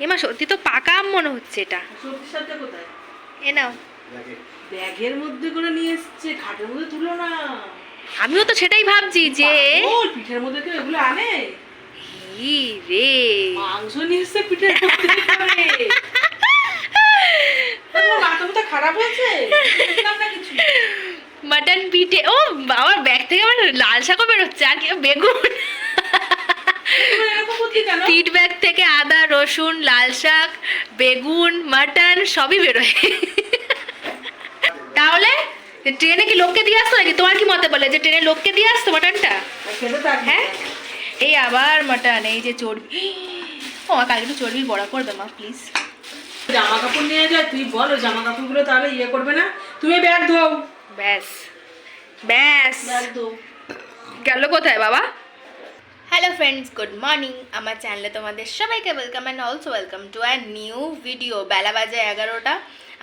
এমা সত্যি তো পাকা আম মনে হচ্ছে এটা। কোথায়? এ নাও। ব্যাগের মধ্যে করে নিয়ে এসছে খাটের মধ্যে তুলো না। আমিও তো সেটাই ভাবছি যে পিঠের মধ্যে কেউ এগুলো আনে? রে। মাংস নিয়ে এসছে পিঠের মধ্যে। তা খারাপ হয়েছে? না কিছু। মাটন পিঠে ও, আমার ব্যাগ থেকে আমার লাল শাকও বেরোচ্ছে, আর বেগুন। পিঠ ব্যাগ থেকে আদা, রসুন, লাল শাক, বেগুন মাটন সবই বেরোয়। তাহলে, ট্রেনে কি লোককে দিয়ে আসতো নাকি তোমার কি মতে বলে যে ট্রেনে লোককে দিয়ে আসতো মাটনটা হ্যাঁ? এই আবার মাটন এই যে চর্বি। ও মা কালকে চর্বি বড়া করবে, মা প্লিজ জামা কাপড় নিয়ে যায় তুই বল জামা কাপড়গুলো তাহলে ইয়ে করবে না। তুমি ব্যাগ ধোও। ব্যাস। ব্যাস। গেল কোথায় বাবা? হ্যালো ফ্রেন্ডস গুড মর্নিং আমার চ্যানেলে তোমাদের সবাইকে welcome and also welcome to our new video বেলা বাজে এগারোটা।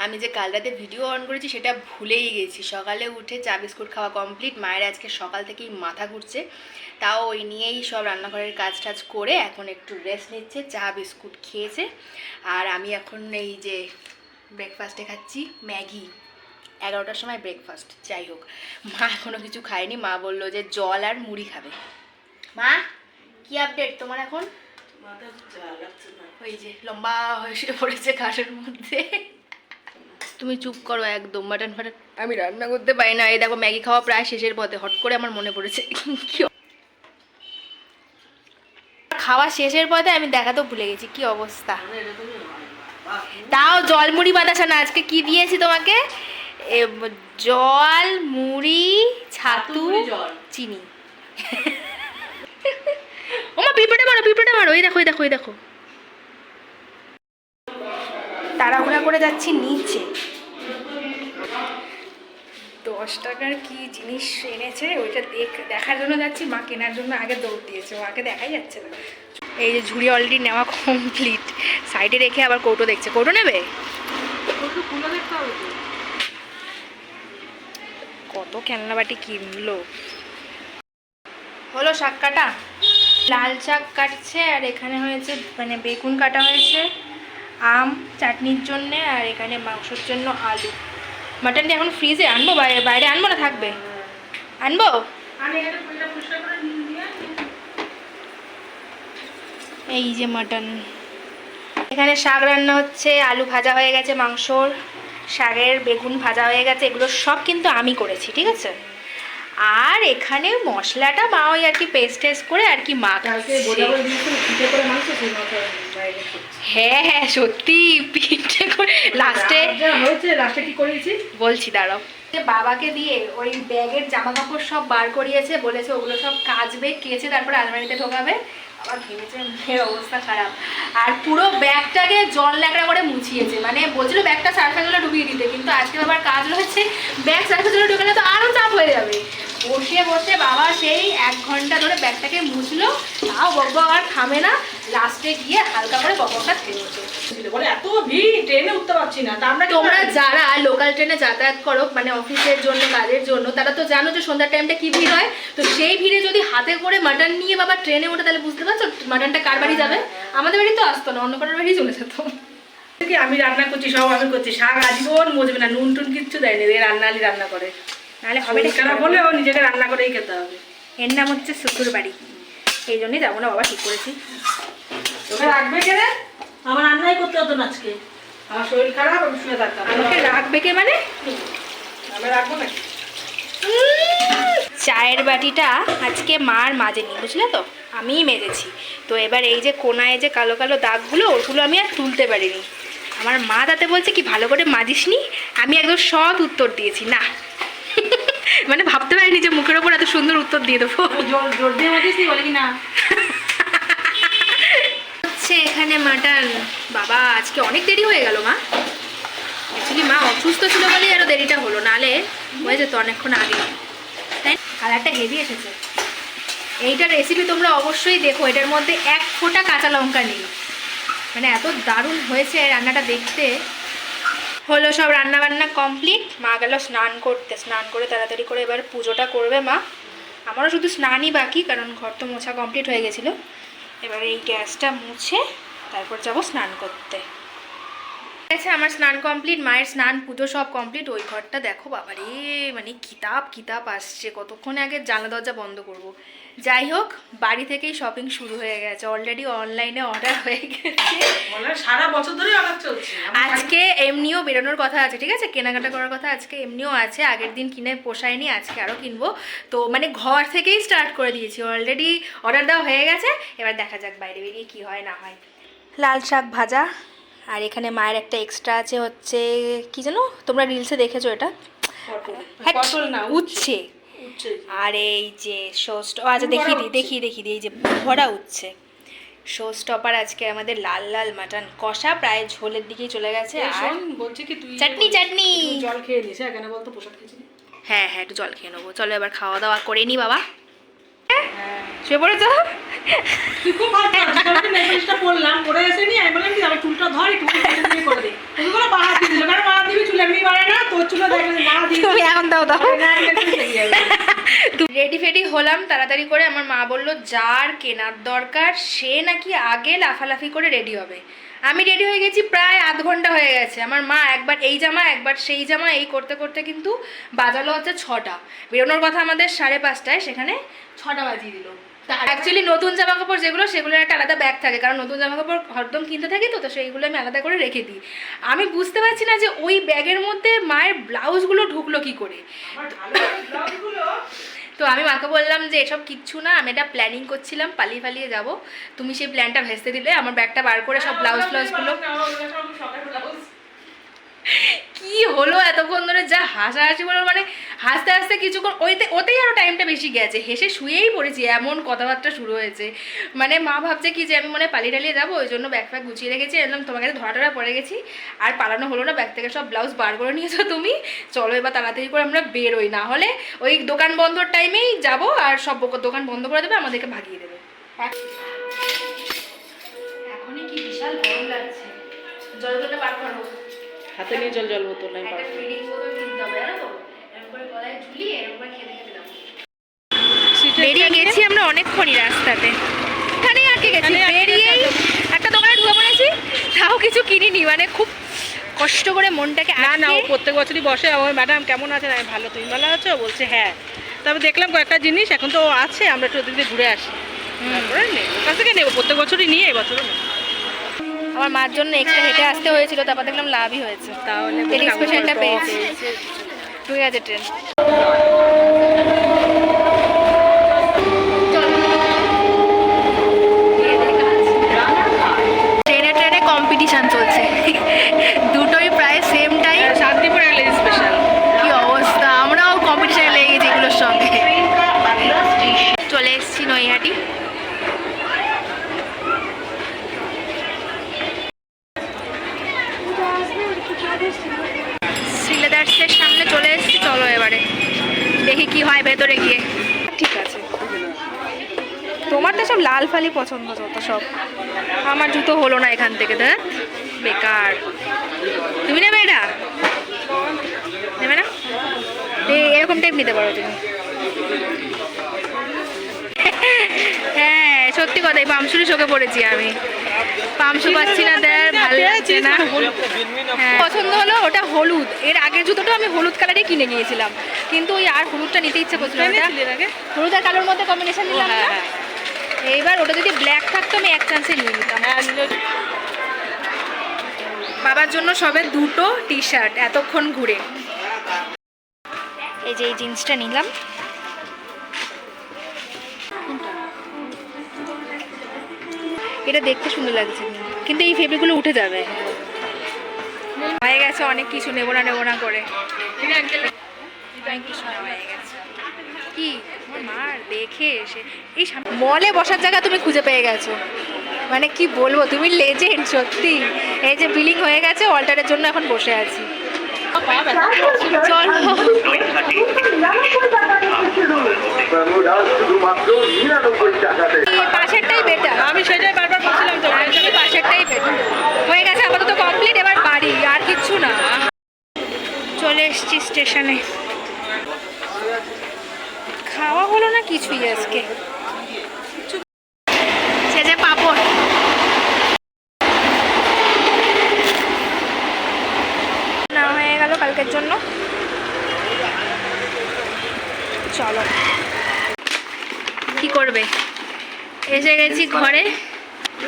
আমি যে কাল রাতে ভিডিও অন করেছি সেটা ভুলেই গেছি। সকালে উঠে চা বিস্কুট খাওয়া কমপ্লিট মায়ের আজকে সকাল থেকেই মাথা ঘুরছে। তাও ওই নিয়েই সব রান্নাঘরের কাজ টাজ করে এখন একটু রেস্ট নিচ্ছে চা বিস্কুট খেয়েছে। আর আমি এখন এই যে ব্রেকফাস্টে খাচ্ছি ম্যাগি। এগারোটার সময় ব্রেকফাস্ট যাই হোক। মা কোনো কিছু খায়নি মা বলল যে জল আর মুড়ি খাবে। মা কি আপডেট তোমার এখন? ওই যে লম্বা হয়ে শুয়ে পড়েছে মধ্যে। তুমি চুপ করো একদম মাটন ফাটন। আমি রান্না করতে পারি না। এই দেখো ম্যাগি খাওয়া প্রায় শেষের পথে। হট করে আমার মনে পড়েছে। কি খাওয়া শেষের পথে আমি দেখাতেও ভুলে গেছি কি অবস্থা। মানে তাও জল মুড়ি বাতাসা না আজকে কি দিয়েছি তোমাকে? জল মুড়ি ছাতু। চিনি। ওমা পিঁপড়ে মারো পিঁপড়ে মারো। এই দেখো এই দেখো এই দেখো। তাড়াহুড়া করে যাচ্ছি নিচে। দশ টাকার কি জিনিস এনেছে? ওইটা দেখ দেখার জন্য যাচ্ছি। মা কেনার জন্য আগে দৌড় দিয়েছে। মাকে দেখাই যাচ্ছে না। এই যে ঝুড়ি অলরেডি নেওয়া কমপ্লিট সাইডে রেখে আবার কৌটো দেখছে। কৌটো নেবে? একটু খুলে দেখতে হবে কত খেলনা বাটি কিনলো। হলো শাক কাটা। লাল শাক কাটছে আর এখানে হয়েছে মানে বেগুন কাটা হয়েছে আম চাটনির জন্য আর এখানে মাংসর জন্য আলু। মাটনটা এখন ফ্রিজে আনব? বাইরে বাইরে আনব না থাকবে? আনব। এই যে মাটন। এখানে শাক রান্না হচ্ছে আলু ভাজা হয়ে গেছে মাংসর। শাকের বেগুন ভাজা হয়ে গেছে এগুলো সব কিন্তু আমি করেছি ঠিক আছে? আর এখানে মশলাটা মা ওই আর কি পেস্ট টেস্ট করে আর কি মা মাখাচ্ছে। হ্যাঁ হ্যাঁ সত্যি পিঠে করে লাস্টে হয়েছে লাস্টে কি করেছি? বলছি দাঁড়াও। বাবাকে দিয়ে ওই ব্যাগের জামা কাপড় সব বার করিয়েছে, বলেছে ওগুলো সব কাচবে, কেচে তারপর আলমারিতে ঢোকাবে। আবার ভেবেছে মেয়ের অবস্থা খারাপ। আর পুরো ব্যাগটাকে জল ল্যাকড়া করে মুছিয়েছে। মানে বলছিল ব্যাগটা সার্ফে জলে ডুবিয়ে দিতে, কিন্তু আজকে আবার কাজ রয়েছে, ব্যাগ সার্ফে জলে ঢুকালে তো আরও চাপ হয়ে যাবে। বসে বসে বাবা সেই এক ঘণ্টা ধরে ব্যাগটাকে মুছলো তাও বকবক আর থামে না। লাস্টে গিয়ে হালকা করে বকবকটা থেমেছে বলে এত ভিড় ট্রেনে উঠতে পারছি না। আমরা তোমরা যারা লোকাল ট্রেনে যাতায়াত করো মানে অফিসের জন্য কাজের জন্য তারা তো জানো যে সন্ধ্যার টাইমটা কি ভিড় হয়। তো সেই ভিড়ে যদি হাতে করে মাটন নিয়ে বাবা ট্রেনে ওঠে তাহলে বুঝতে পারছ মাটনটা কার বাড়ি যাবে? আমাদের বাড়ি তো আসতো না অন্য কারোর বাড়ি চলে যেত। কি আমি রান্না করছি সব আমি করছি। শাক আজীবন মজবে না নুন টুন কিচ্ছু দেয়নি রান্না আলি রান্না করে। নাহলে হবে না হলে ও নিজেকে রান্না করেই খেতে হবে। এর নাম হচ্ছে শ্বশুর বাড়ি। এই জন্যই যাব না বাবা ঠিক করেছি। তোকে রাখবে কে আমার রান্নাই করতে হতো না আজকে। আমার শরীর খারাপ আমি শুয়ে থাকতাম। আমাকে রাখবে কে মানে? আমি রাখব না চায়ের বাটিটা আজকে মার মাজেনি বুঝলে তো? আমিই মেজেছি। তো এবার এই যে কোনায় যে কালো কালো দাগগুলো ওগুলো আমি আর তুলতে পারিনি। আমার মা তাতে বলছে কি ভালো করে মাজিসনি। আমি একদম সৎ উত্তর দিয়েছি না। মানে ভাবতে পারিনি যে মুখের ওপর এত সুন্দর উত্তর দিয়ে দেবো। জোর জোর দিয়ে মতিস বলে কি না হচ্ছে এখানে মাটন বাবা আজকে অনেক দেরি হয়ে গেল মা। অ্যাকচুয়ালি মা অসুস্থ ছিল বলেই আরও দেরিটা হলো নালে হয়ে যেত অনেকক্ষণ আগে তাই কালারটা হেভি এসেছে। এইটার রেসিপি তোমরা অবশ্যই দেখো এটার মধ্যে এক ফোঁটা কাঁচা লঙ্কা নেই। মানে এত দারুণ হয়েছে রান্নাটা দেখতে। হলো সব রান্না বান্না কমপ্লিট মা গেল স্নান করতে, স্নান করে তাড়াতাড়ি করে এবার পুজোটা করবে মা। আমারও শুধু স্নানই বাকি, কারণ ঘর তো মোছা কমপ্লিট হয়ে গেছিল। এবার এই গ্যাসটা মুছে তারপর যাব স্নান করতে। আচ্ছা আমার স্নান কমপ্লিট মায়ের স্নান, পুজো সব কমপ্লিট ওই ঘরটা দেখো বাবারে মানে কিতাব কিতাব আসছে। কতক্ষণ আগে জানলা দরজা বন্ধ করব। যাই হোক বাড়ি থেকেই শপিং শুরু হয়ে গেছে। অলরেডি অনলাইনে অর্ডার হয়ে গেছে। সারা বছর ধরে অর্ডার চলছে। আজকে এমনিও বেরোনোর কথা আছে ঠিক আছে? কেনাকাটা করার কথা আজকে এমনিও আছে। আগের দিন কিনে পোষায়নি আজকে আরও কিনবো। তো মানে ঘর থেকেই স্টার্ট করে দিয়েছি। অলরেডি অর্ডার দেওয়া হয়ে গেছে। এবার দেখা যাক বাইরে বেরিয়ে কি হয় না হয়। লাল শাক ভাজা। আর এখানে মায়ের একটা এক্সট্রা আছে হচ্ছে কি জানো তোমরা রিলসে দেখেছ এটা? উচ্ছে। উচ্ছে। আর এই যে ষষ্ঠ আচ্ছা দেখিয়ে দিই দেখিয়ে দেখিয়ে দিই এই যে ভরা উঠছে। শো স্টপার আজকে আমাদের লাল লাল মাটন। কষা প্রায় ঝোলের দিকেই চলে গেছে আর বলছি কি তুই চাটনি, চাটনি। জল খেয়ে নিস হ্যাঁ, কেন বলতো প্রসাদ খেয়েছিস হ্যাঁ হ্যাঁ একটু জল খেয়ে নেব। চলো এবার খাওয়া দাওয়া করে নি বাবা। শুয়ে পড়েছো তুই খুব ভালো নেকলেসটা পরলাম, পরে এসে নিয়ে আমি বললাম কি, আমার চুলটা ধর, একটু করে দে। তুমি বলো বাড়া দিয়ে দিলো, কারণ বাড়া দিবি, চুল এমনি বাড়ে না, তোর চুলে দেখলে বাড়া দিয়ে তুমি এখন দাও দাও। রেডি ফেডি হলাম তাড়াতাড়ি করে আমার মা বলল যার কেনার দরকার সে নাকি আগে লাফালাফি করে রেডি হবে। আমি রেডি হয়ে গেছি প্রায় আধ ঘণ্টা হয়ে গেছে। আমার মা একবার এই জামা একবার সেই জামা এই করতে করতে কিন্তু বাজালো হচ্ছে ছটা। বেরোনোর কথা আমাদের সাড়ে পাঁচটায় সেখানে ছটা বাজিয়ে দিল। অ্যাকচুয়ালি নতুন জামা কাপড় যেগুলো সেগুলোর একটা আলাদা ব্যাগ থাকে। কারণ নতুন জামা কাপড় হরদম কিনতে থাকি তো তো সেইগুলো আমি আলাদা করে রেখে দিই। আমি বুঝতে পারছি না যে ওই ব্যাগের মধ্যে মায়ের ব্লাউজগুলো ঢুকলো কি করে। তো আমি মাকে বললাম যে এসব কিচ্ছু না আমি এটা প্ল্যানিং করছিলাম পালিয়ে পালিয়ে যাব। তুমি সেই প্ল্যানটা ভেস্তে দিলে আমার ব্যাগটা বার করে সব ব্লাউজ ফ্লাউজগুলো কি হলো এতক্ষণ ধরে? যা হাসাহাসি বলো মানে হাসতে হাসতে কিছুক্ষণ ওইতে, ওতেই আরও টাইমটা বেশি গেছে। হেসে শুয়েই পড়েছি, এমন কথাবার্তা শুরু হয়েছে। মানে মা ভাবছে কি যে আমি মনে পালিয়ে টালিয়ে যাব, ওই জন্য ব্যাগ ফ্যাগ গুছিয়ে রেখেছি এলাম তোমার কাছে ধরা টরা পড়ে গেছি, আর পালানো হলো না ব্যাগ থেকে সব ব্লাউজ বার করে নিয়েছো তুমি। চলো এবার তাড়াতাড়ি করে আমরা বেরোই, না হলে ওই দোকান বন্ধর টাইমেই যাব, আর সব দোকান বন্ধ করে দেবে, আমাদেরকে ভাগিয়ে দেবে। এখনই কি বিশাল গরম লাগছে। জল বোতলটা বার করো। হাতে নিয়ে জল জল বোতল আমি একটা না। ফিডিং বোতল কিনতে হবে জানো তো? এরকম করে গলায় ঝুলিয়ে এরকম করে খেতে খেতে যাব সিটে বেরিয়ে গেছি আমরা অনেকক্ষণই রাস্তাতে। এখানেই আটকে গেছি। বেরিয়েই একটা দোকানে ঢুকে পড়েছি তাও কিছু কিনিনি মানে খুব কষ্ট করে মনটাকে না না ও প্রত্যেক বছরই বসে আমার ম্যাডাম কেমন আছেন? আমি ভালো তুমি ভালো আছো? বলছে হ্যাঁ। তারপর দেখলাম কয়েকটা জিনিস এখন তো ও আছে আমরা একটু ওদিক দিয়ে ঘুরে আসি। তারপরে নেব কাছ থেকে নেব প্রত্যেক বছরই নিয়ে এবছরও নেব আমার মার জন্য এক্সট্রা হেঁটে আসতে হয়েছিল তারপর দেখলাম লাভই হয়েছে। তাহলে পেয়েছি। ঠিক আছে ট্রেনে ট্রেনে কম্পিটিশন চলছে দুটোই প্রায় সেম টাইম হ্যাঁ, শান্তিপুর এলে স্পেশাল কি অবস্থা আমরাও কম্পিটিশনে লেগে গেছি এগুলোর সঙ্গে চলে এসেছি নৈহাটি শ্রীলেদার্সের সামনে চলে এসেছি চলো এবারে। দেখি কি হয় ভেতরে গিয়ে। ঠিক আছে। তোমার তো সব লাল ফালি পছন্দ যত সব। আমার জুতো হলো না এখান থেকে দেখ। বেকার। তুমি নেবে এটা? নেবে না? এরকম টাইপ নিতে পারো তুমি। হ্যাঁ সত্যি কথা এই পামশুরি চোখে পড়েছি আমি। পামশু পাচ্ছি না দেখ ভালো লাগছে না? হ্যাঁ। পছন্দ হলো ওটা হলুদ। এর আগের জুতোটা আমি হলুদ কালারই কিনে গিয়েছিলাম কিন্তু ওই আর হলুদটা নিতে ইচ্ছে করছিল আগে? হলুদ আর কালোর মধ্যে কম্বিনেশন নিলাম হ্যাঁ, না। হ্যাঁ। এইবার ওটা যদি ব্ল্যাক থাকতো আমি এক চান্সে নিয়ে নিতাম। হ্যাঁ বাবার জন্য সবে দুটো টি শার্ট এতক্ষণ ঘুরে। এই যে এই জিন্সটা নিলাম। এটা দেখতে সুন্দর লাগছে। কিন্তু এই ফেব্রিকগুলো উঠে যাবে। হয়ে গেছে, অনেক কিছু নেব না নেব না করে। কি? মার দেখে এসে এই মলে বসার জায়গা তুমি খুঁজে পেয়ে গেছো। মানে কি বলব, তুমি লেজেন্ড সত্যি। এই যে বিলিং হয়ে গেছে অল্টারের জন্য এখন বসে আছি। পাশেরটাই বেটার আমি সেটাই বারবার বলছিলাম তো পাশেরটাই বেটার হয়ে গেছে, আপাতত কমপ্লিট এবার বাড়ি, আর কিচ্ছু না। চলে এসেছি স্টেশনে খাওয়া হলো না কিছুই আজকে সে যে পাপড় না হয়ে গেল কালকের জন্য। চলো। কি করবে? এসে গেছি ঘরে।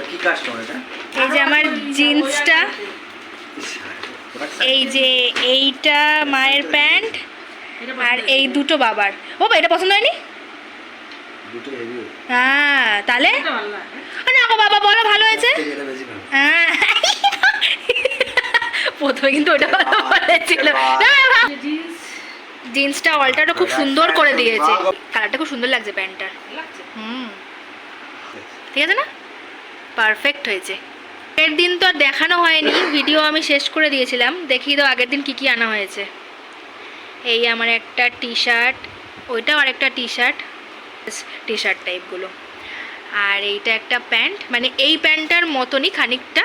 কি কাস্টমার এটা? এই যে আমার জিন্সটা। এই যে এইটা মায়ের প্যান্ট আর এই দুটো বাবার। ও বা, এটা পছন্দ হয়নি? হ্যাঁ তাহলে? না বাবা বলো ভালো হয়েছে? হ্যাঁ। প্রথমে কিন্তু ওটা বলেছিল। জিন্সটা অল্টারটা খুব সুন্দর করে দিয়েছে। কালারটা খুব সুন্দর লাগছে প্যান্টটার। হুম। ঠিক আছে না? পারফেক্ট হয়েছে। আগের দিন তো আর দেখানো হয়নি। ভিডিও আমি শেষ করে দিয়েছিলাম। দেখি তো আগের দিন কি কি আনা হয়েছে। এই আমার একটা টি শার্ট ওইটাও আরেকটা টি শার্ট টি শার্ট টাইপগুলো আর এইটা একটা প্যান্ট। মানে এই প্যান্টটার মতনই খানিকটা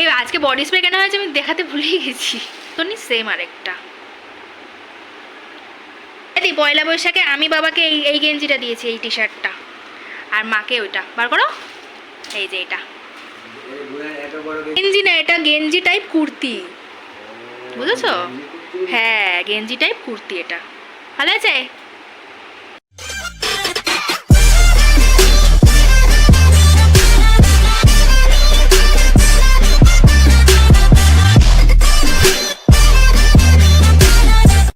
এই আজকে বডি স্প্রে কেনা হয়েছে আমি দেখাতে ভুলেই গেছি। তো নি সেম আরেকটা দি পয়লা বৈশাখে আমি বাবাকে এই এই গেঞ্জিটা দিয়েছি এই টি শার্টটা আর মাকে ওইটা। বার করো। এই যে এটা। গেঞ্জি না এটা গেঞ্জি টাইপ কুর্তি। বুঝেছ? হ্যাঁ গেঞ্জি টাইপ কুর্তি এটা। ভালো আছে?